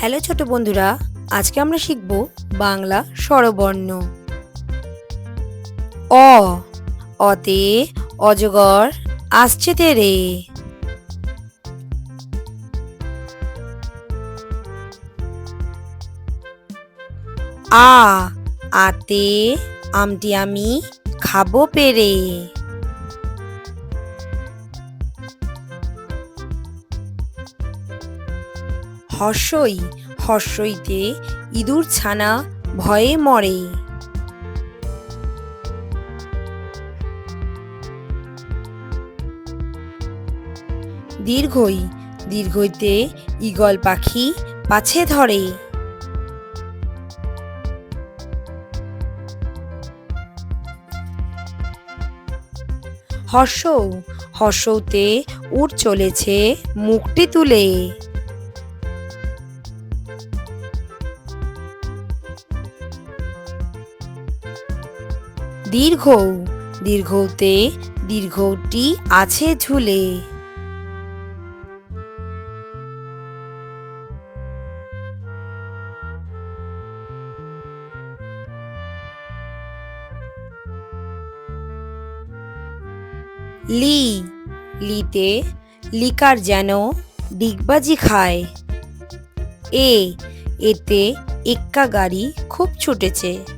Hello ছোট বন্ধুরা, আজকে আমরা শিখব বাংলা স্বরবর্ণ। অ, অতে অজগর আসছে তেরে। আ, আতে আমটি আমি খাব পেরে। হর্ষই, হর্ষইতে ইঁদুর ছানা ভয়ে মরে। দীর্ঘই, দীর্ঘইতে ঈগল পাখি পাছে ধরে। হর্ষ হর্ষতে উঠ চলেছে মুখটি তুলে। দীর্ঘ, দীর্ঘতে দীর্ঘটি আছে ঝুলে। লি, লিতে লিকার যেন ডিগবাজি খায়। এ, এতে এক্কা গাড়ি খুব ছুটেছে।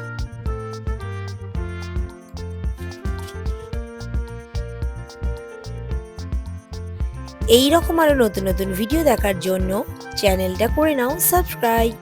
এই রকম আরও নতুন নতুন ভিডিও দেখার জন্য চ্যানেলটা করে নাও সাবস্ক্রাইব